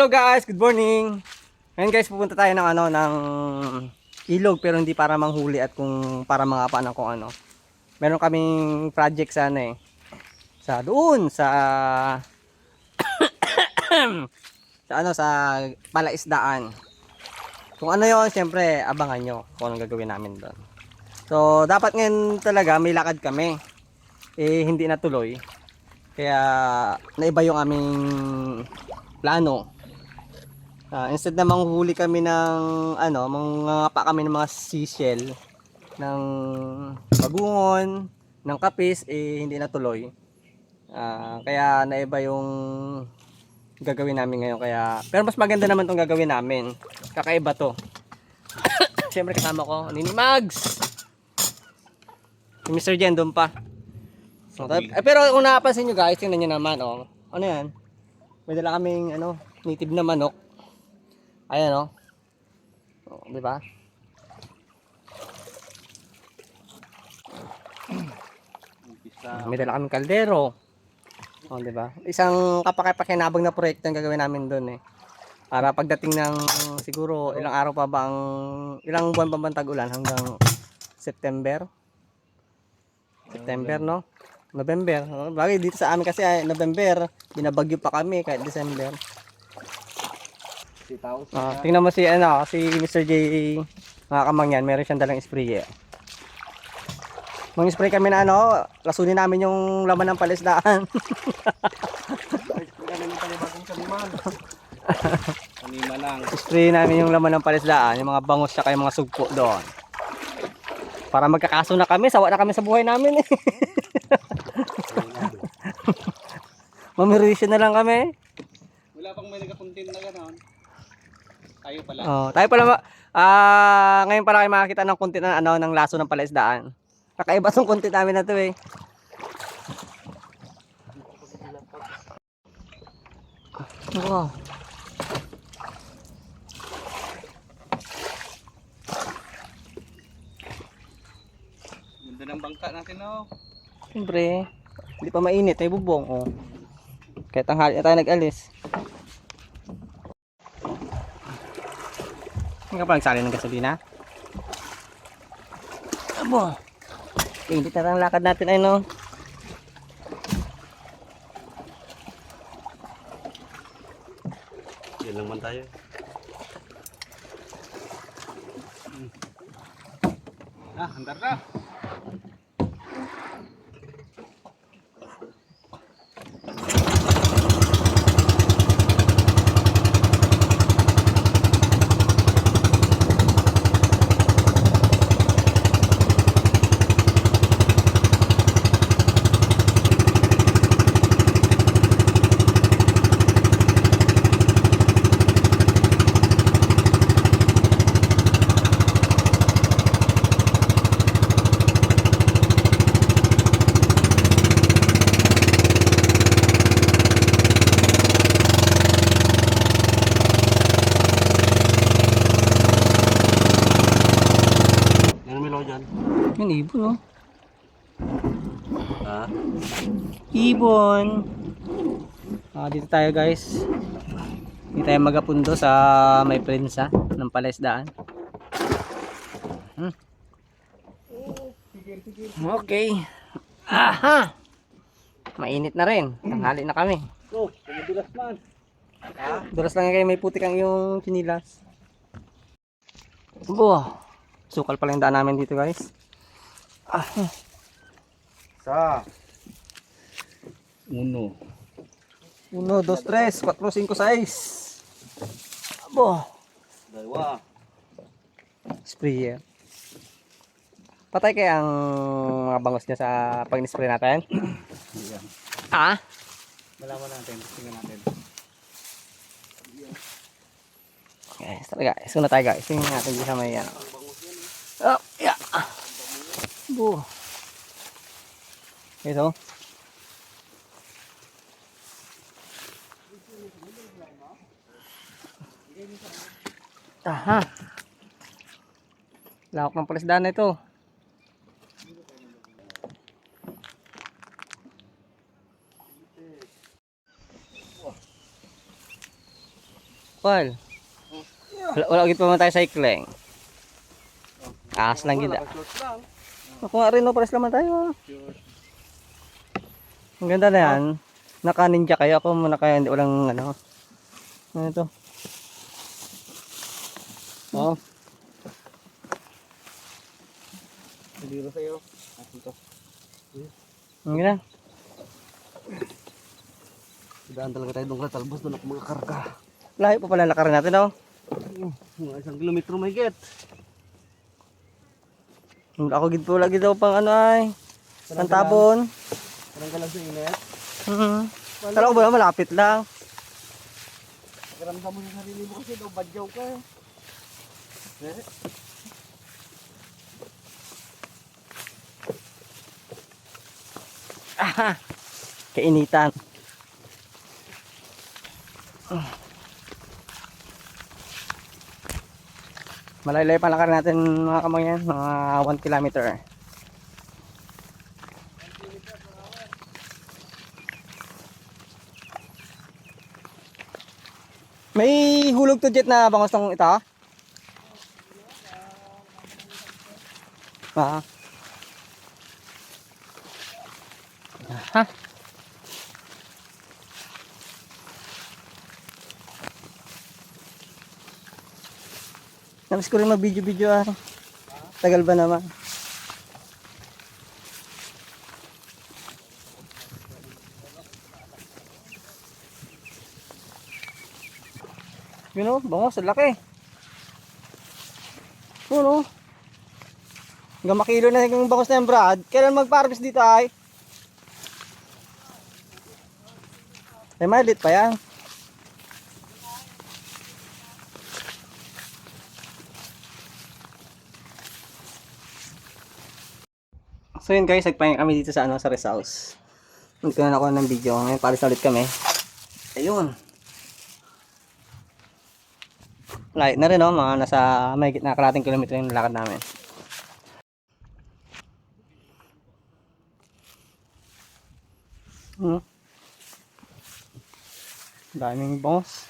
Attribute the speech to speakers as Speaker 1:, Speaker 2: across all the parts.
Speaker 1: Hello guys, good morning. Ngayon guys, pupunta tayo ng ano ng ilog pero hindi para manghuli at kung para mga ng kung ano. Meron kaming project sa ano eh. Sa doon sa sa ano sa palaisdaan. Kung ano 'yon, siyempre abangan nyo kung anong gagawin namin doon. So, dapat ngayon talaga may lakad kami. Eh hindi natuloy. Kaya naiba yung aming plano. Ah, instead na manghuli kami ng ano, mangangapa kami ng mga seashell ng bagungon, ng kapis eh hindi natuloy. Ah, kaya naiba yung gagawin namin ngayon kaya pero mas maganda naman tong gagawin namin. Kakaiba to. Siyempre kasama ko, Nini Mags. Si Mr. Jen doon pa. So, tap- eh, pero kung napapansin nyo guys, tingnan nyo naman, oh. Ano yan? May dala kaming, ano, native na manok. Ayan, oh. oh di ba? May dala kaming kaldero. Oh, di ba? Isang kapaki-pakinabang na proyekto ang gagawin namin doon eh. Para pagdating ng siguro ilang araw pa ba ang ilang buwan pa ba ang tag-ulan hanggang September? September, no? November. Bagay dito sa amin kasi ay November, binabagyo pa kami kahit December.
Speaker 2: Sitaw.
Speaker 1: Ah, tingnan mo si ano, si Mr. J mga kamangyan, meron siyang dalang sprayer. Mang spray kami na ano, lasunin namin yung laman ng palisdaan.
Speaker 2: Kanima lang.
Speaker 1: spray namin yung laman ng palisdaan, yung mga bangus tsaka yung mga sugpo doon. Para magkakaso na kami, sawa na kami sa buhay namin eh. Mamirisyon na lang kami.
Speaker 2: Wala pang may nagkakuntin na gano'n. Tayo pala.
Speaker 1: Oh, tayo pala ma- ah ngayon pala kayo makakita ng konti ng ano ng laso ng palaisdaan. Kakaiba tong konti namin na to eh. Wow.
Speaker 2: Ganda ng bangka natin oh.
Speaker 1: Siyempre, hindi pa mainit, may bubong oh. Kahit tanghali na tayo nag-alis. Hindi ka pa nagsali ng gasolina? Abo. Init na ang lakad natin ay no.
Speaker 2: Yan lang man tayo. Ah, handar na. Ano may law dyan?
Speaker 1: Yan ibon oh.
Speaker 2: Ha?
Speaker 1: Ibon. Ah, dito tayo guys. Dito tayo magapundo sa may prensa ng palaisdaan. Hmm. Okay. Aha! Mainit na rin. Tanghali na kami.
Speaker 2: Oh, dulas man.
Speaker 1: Dulas lang kayo may putik ang yung chinilas. Bo. Sukal pala yung daan namin dito guys. Ah,
Speaker 2: Sa. Uno.
Speaker 1: 1, 2, 3, 4, 5, 6. Abo.
Speaker 2: Dalawa.
Speaker 1: Sprayer. Patay kaya ang mga bangos niya sa pag spray natin?
Speaker 2: Yan.
Speaker 1: Ah?
Speaker 2: Malaman natin. Tingnan natin.
Speaker 1: Guys, tara guys. Una tayo guys. Tingnan natin dito sa may ano. Oh. Bu. Ito. Aha. Lawak ng palisdaan na ito. Wal. Wala, wala agad pa man tayo cycling. Ahas lang gila. Nga rin, no, pares naman tayo. Ang ganda na yan. Naka-ninja kayo. Ako muna kaya hindi walang ano. Ano ito? Oh.
Speaker 2: Hindi rin sa'yo. Ito.
Speaker 1: Ang ganda.
Speaker 2: Daan talaga tayo doon ka talbos doon ako mga karga.
Speaker 1: Lahi pa pala lakarin natin, oh.
Speaker 2: Mga isang kilometro may get.
Speaker 1: Ako gid po lagi daw pang ano ay. Pantabon.
Speaker 2: Parang ka lang sa init.
Speaker 1: Mhm. Kala ko ba malapit lang.
Speaker 2: Karamdam mo sa sarili mo kasi daw badyaw ka. Eh?
Speaker 1: Ah, kainitan. Malaylay pa lakarin natin mga kamangyan, mga 1 kilometer. May hulog to jet na bangos tong ito? Ah. Ha? Namiss ko rin mag-video-video ah. Tagal ba naman? Yun o, bangos, ang laki. Yun o. Hanggang makilo na yung bangos na yung Brad. Kailan mag-harvest dito ay? May malit pa yan. So yun guys, nagpahinga kami dito sa ano sa house. Hindi ko na nakuha ng video. Ngayon palis na ulit kami. Ayun. Light na rin oh, mga nasa may na kalating kilometro yung lakad namin. Hmm. Daming bangos.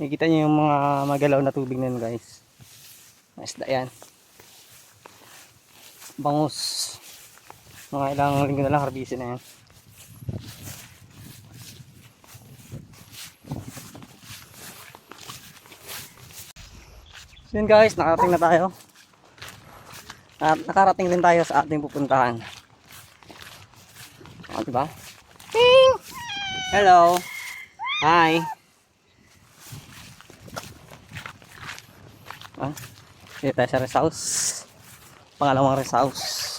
Speaker 1: Nakikita niyo yung mga magalaw na tubig na yun guys. Mga Isda yan. Bangus. Mga ilang linggo na lang harbisin na yan. So yun guys, nakarating na tayo. At nakarating din tayo sa ating pupuntahan. O, diba? Ting! Hello! Hi! Ah, dito tayo sa rest. Pangalawang rest.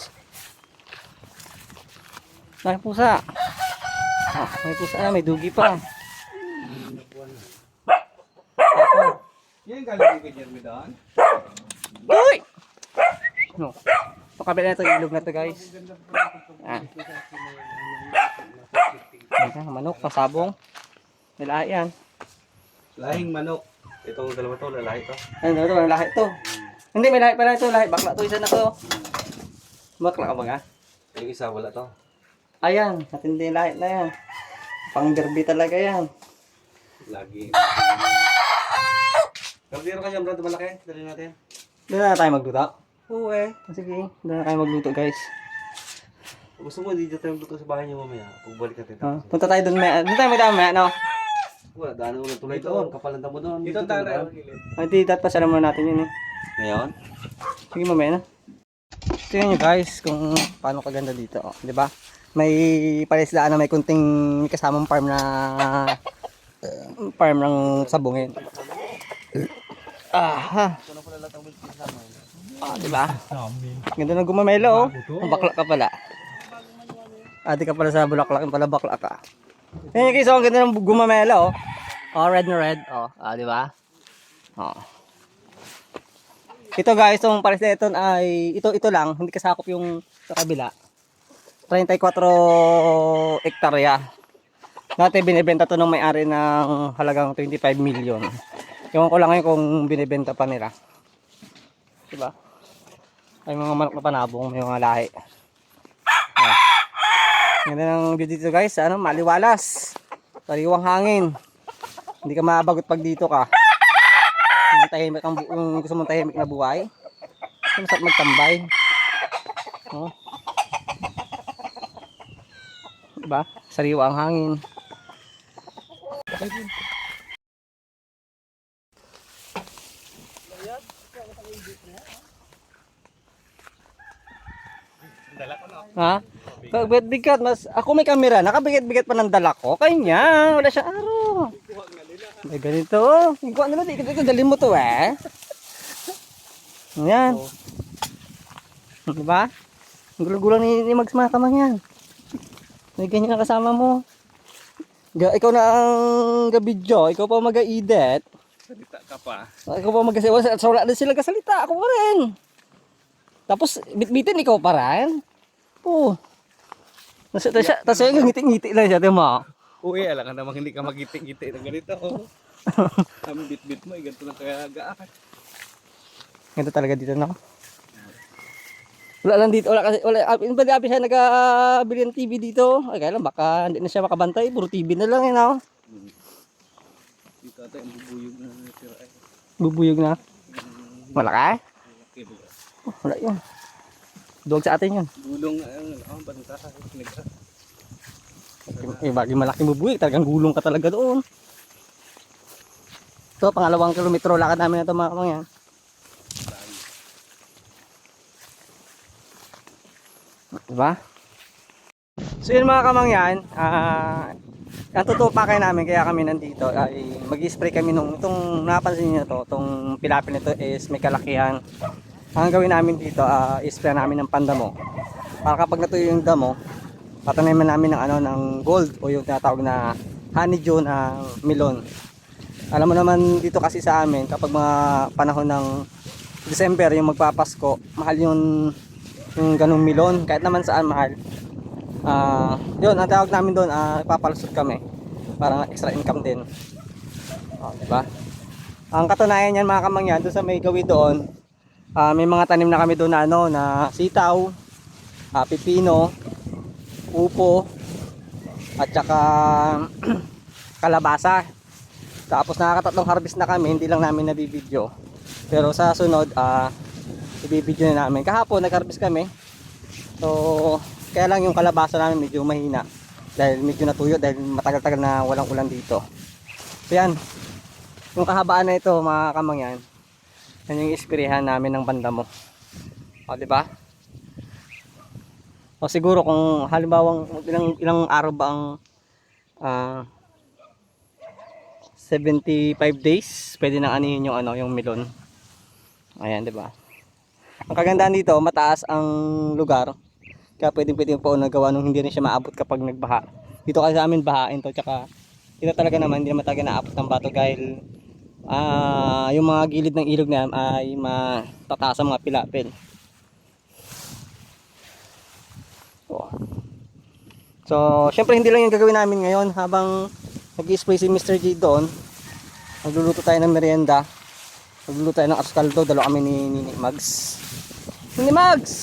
Speaker 1: May pusa. Ah, may pusa na, may dugi pa.
Speaker 2: Yan galing kay Jeremy doon.
Speaker 1: Uy! No. Pakabila na ito, ilog na ito guys. Ah. Ayan, manok, pasabong. Nilahi yan.
Speaker 2: Lahing manok. Itong dalawa to, lalaki to.
Speaker 1: Ano ito, may lahi ito. Hindi, may lahi pala ito. Lahi, bakla ito, isa na to. Bakla ka ba nga?
Speaker 2: Yung isa wala to.
Speaker 1: Ayan, matindi yung lahi na yan. Pang derby talaga yan.
Speaker 2: Lagi. Kaldero ka dyan, Brad, malaki. Dali natin.
Speaker 1: Doon na tayo magluto. Oo eh. Sige, doon na tayo magluto guys.
Speaker 2: Gusto mo, di dyan tayo magluto sa bahay niyo mamaya. Pagbalik natin.
Speaker 1: Ah, punta tayo doon may, doon tayo magdami may ano.
Speaker 2: Wala, daan mo ng tulay doon. Kapalan mo doon. Dito tayo.
Speaker 1: Ay, di, dapat pasalam muna natin yun eh.
Speaker 2: Ngayon?
Speaker 1: Sige mamaya na. Tingnan nyo guys kung paano kaganda dito. Oh, di ba? May palislaan na may kunting kasamang farm na farm ng sabungin. Ah, ha. Ah, di ba? Ganda ng gumamelo oh. Bakla ka pala. Di ka pala sa bulaklak, pala bakla ka. Yan guys, oh, ang ganda ng gumamelo oh. Oh, red na red. Oh, ah, di ba? Oh. Ito guys, itong pares na ito ay ito ito lang, hindi kasakop yung sa kabila. 34 hektarya. Dati binibenta to ng may-ari ng halagang 25 million. Ewan ko lang ngayon kung binibenta pa nila. Diba? Ay mga manok na panabong, may mga lahi. Ah. Ganda ng view dito guys, ano, maliwalas. Sariwang hangin. Hindi ka mabagot pag dito ka. Yung tahimik ang yung gusto mong tahimik na buhay. Masarap magtambay. Oh. Diba? Sariwa ang hangin. Ha? Kabigat-bigat. Mas, ako may kamera. Nakabigat-bigat pa ng dala ko. Kanya. Wala siya araw. May ganito. Ikaw ano na. Ikaw ikaw, dalhin mo to eh. Ayan. Diba? Ang gulang-gulang ni, ni Mags mga kamang yan. May ganyan na kasama mo. Ga, ikaw na ang gabidyo. Ikaw pa mag-edit.
Speaker 2: Salita ka pa.
Speaker 1: Ikaw pa mag-asawa. So, wala din sila kasalita. Ako pa rin. Tapos, bit-bitin ikaw pa rin. Oo. Tapos, tapos, yung ngiti-ngiti lang siya, di mo?
Speaker 2: Uy, alam ka namang hindi ka magiti-ngiti ng ganito. Ang bit-bit mo, eh, ganito lang kaya gaan.
Speaker 1: Ganito talaga dito na. Wala lang dito, wala kasi, wala, ah, hindi ba di siya nag-bili ng TV dito? Ay, kaya lang, baka hindi na siya makabantay, puro TV na lang yun, oh.
Speaker 2: Dito ata yung bubuyog na tira eh.
Speaker 1: Bubuyog na. Wala ka? Oh, wala yun. Duwag sa atin yun.
Speaker 2: Gulong, ang ang banta ka. Nagka.
Speaker 1: Eh, bagay malaking bubuyog, talagang gulong ka talaga doon. So, pangalawang kilometro lakad namin na ito mga kamangyan. Diba? So yun mga kamangyan, ah, ang totoo pa kayo namin kaya kami nandito ay mag-spray kami nung itong napansin niyo to, itong pilapil nito is may kalakihan. Ang gawin namin dito, ah, spray namin ng pandamo. Para kapag natuyo yung damo, patanayin namin ng ano ng gold o yung tinatawag na honeydew na melon. Alam mo naman dito kasi sa amin kapag mga panahon ng December yung magpapasko, mahal yung yung ganung melon kahit naman saan mahal. Ah, yun ang tawag namin doon, ah papalusot kami para extra income din. Oh, di ba? Ang katunayan niyan mga kamangyan doon sa may gawi doon, ah, may mga tanim na kami doon na ano na sitaw, ah, pipino, upo, at saka kalabasa. Tapos nakakatatlong harvest na kami, hindi lang namin nabibidyo. Pero sa sunod, ah ibibidyo na namin. Kahapon nag-harvest kami. So, kaya lang yung kalabasa namin medyo mahina. Dahil medyo natuyo dahil matagal-tagal na walang ulan dito. So yan. Yung kahabaan na ito mga kamangyan. Yan yung ispirihan namin ng banda mo. O, di ba? O siguro kung halimbawa ilang ilang araw ba ang ah 75 days, pwede nang anihin yung ano, yung melon. Ayan, 'di ba? Ang kagandahan dito, mataas ang lugar. Kaya pwedeng pwedeng po nagawa nung hindi rin siya maabot kapag nagbaha. Dito kasi sa amin bahain to, tsaka dito talaga naman hindi naman talaga naabot ng bato dahil ah yung mga gilid ng ilog na ay matataas ang mga pilapil. So, syempre hindi lang yung gagawin namin ngayon habang nag-spray si Mr. G doon. Magluluto tayo ng merienda. Magluluto tayo ng askaldo. Dalo kami ni Nini Mags. Nini Mags!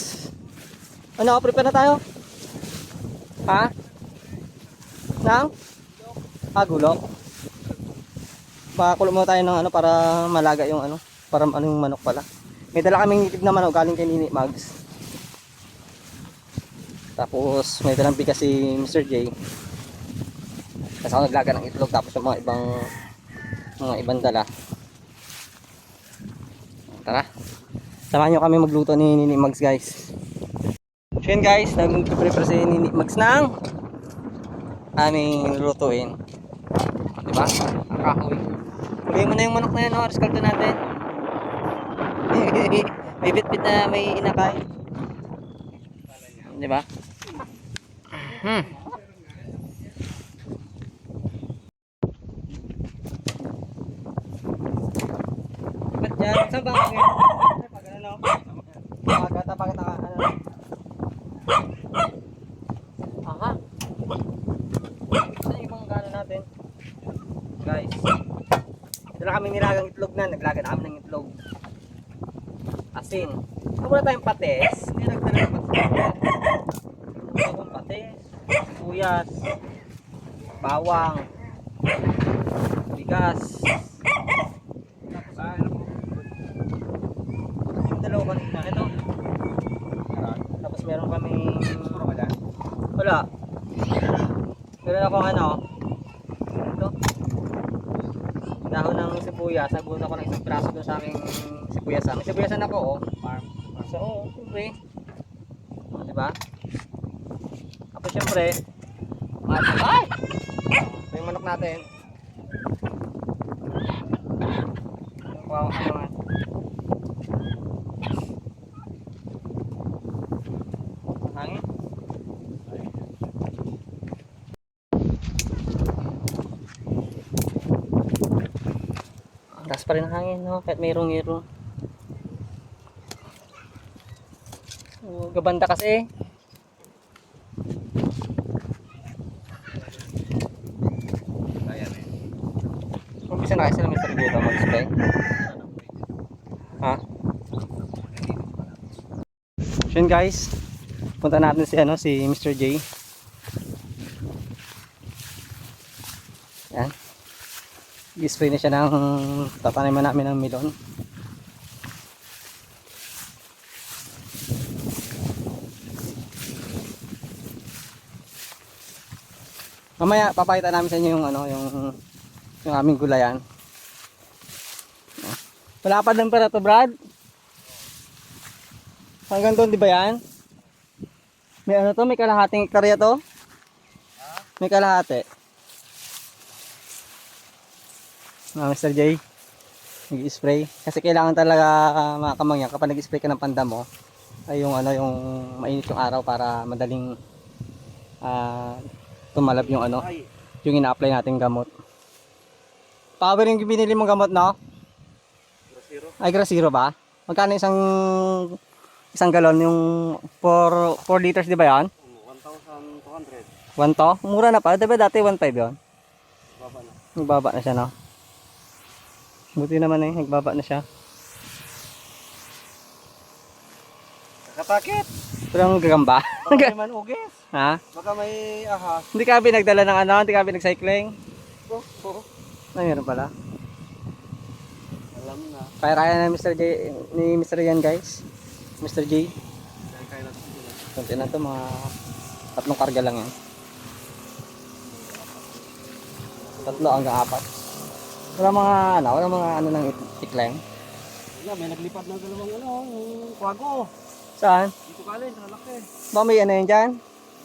Speaker 1: Ano, prepare na tayo? Ha? Nang? Ah, gulo. Pakulo muna tayo ng ano para malaga yung ano. Para ano yung manok pala. May dala kaming itig na manok galing kay Nini Mags. Tapos may dalang bigas si Mr. J. Tapos ako naglaga ng itlog tapos yung mga ibang mga ibang dala. Tara. Samahan nyo kami magluto ni Nini Mags guys. So yun guys, nag-prepare si Nini Mags ng aming lutuin. Diba? Kahoy. Lagay mo na yung manok na yun, oh. Reskalto natin. may bit-bit na may inakay. Diba? Hmm. Ba't yan? Saan ba ang ngayon? Pag ano no? Pag tapag ka ano? Aha. Saan yung ibang gano natin? Guys. Dala kami nilagang itlog na. Naglaga na kami ng itlog. Asin. Ito muna tayong pates. Hindi nagdala ng pates. Bagong pates. Sibuyas. Bawang. Bigas.
Speaker 2: Ah, ano po?
Speaker 1: dalawa kanina. Ito. Tapos meron kami... Wala. Meron ako ano. Ito. Dahon ng sibuyas. Nagbunta ko ng isang braso doon sa aking sibuyasan. May sibuyasan ako oh.
Speaker 2: Farm.
Speaker 1: So, oo, siyempre. Diba? Tapos siyempre, mga ay! Ito yung manok natin. Wow, ano nga. Hangin? Ang taas pa rin ang hangin, no? Kahit mayroong iro. Oh, gabanda kasi.
Speaker 2: Ayan eh.
Speaker 1: Umpisa na Mr. Daw mag-spray. Ha? So yun guys. Punta natin si ano si Mr. J. Yan. I-spray na siya ng tataniman namin ng milon. Mamaya papakita namin sa inyo yung ano yung yung aming gulayan. Wala pa din pala to, Brad. Hanggang doon, di ba yan? May ano to? May kalahating hektarya to? May kalahati. Ah, Mr. J, nag-spray. Kasi kailangan talaga ah, mga kamangyan kapag nag-spray ka ng panda mo, ay yung ano yung mainit yung araw para madaling ah, tumalab yung ano, yung ina-apply nating gamot. Power yung binili mong gamot, no?
Speaker 2: Grosero.
Speaker 1: Ay, Grasiro ba? Magkano isang isang galon yung 4 4 liters di ba 'yan?
Speaker 2: 1,200.
Speaker 1: 1 to? Mura na pa. Di ba dati 1.5 'yon?
Speaker 2: Baba na.
Speaker 1: Nagbaba na siya, no? Buti naman eh, nagbaba na siya.
Speaker 2: Nakatakit.
Speaker 1: Pero ang gagamba.
Speaker 2: Baka may manugis.
Speaker 1: ha?
Speaker 2: Baka may ahas.
Speaker 1: Hindi ka pinagdala ng ano? Hindi ka pinag-cycling?
Speaker 2: Oh, oh.
Speaker 1: Ay, meron pala.
Speaker 2: Alam na.
Speaker 1: Kaya kaya na Mr. J, ni Mr. Yan guys. Mr. J.
Speaker 2: Kaya.
Speaker 1: Kunti na to, mga tatlong karga lang yan. Tatlo hanggang apat. Wala mga ano, wala mga ano ng it- ikleng.
Speaker 2: Wala, may naglipad ng dalawang ano, yung kwago.
Speaker 1: Saan?
Speaker 2: Dito ka alin, lalaki.
Speaker 1: Ba may ano yan dyan?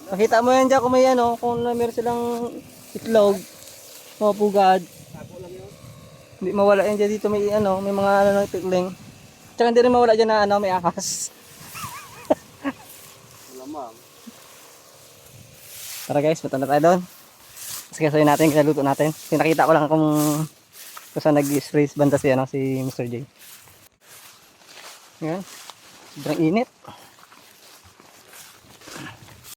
Speaker 1: Makita mo yan dyan kung may ano, kung meron silang itlog, mga pugad. Hindi mawala yan dyan dito may ano, may mga ano ng ikleng. Tsaka hindi rin mawala dyan na ano, may ahas.
Speaker 2: Wala ma'am.
Speaker 1: Tara guys, punta na tayo doon. Kasi kasayin natin, kinaluto natin. Pinakita ko lang kung kung saan nag-spray banda si, ano, si Mr. J. Yan. Sobrang init.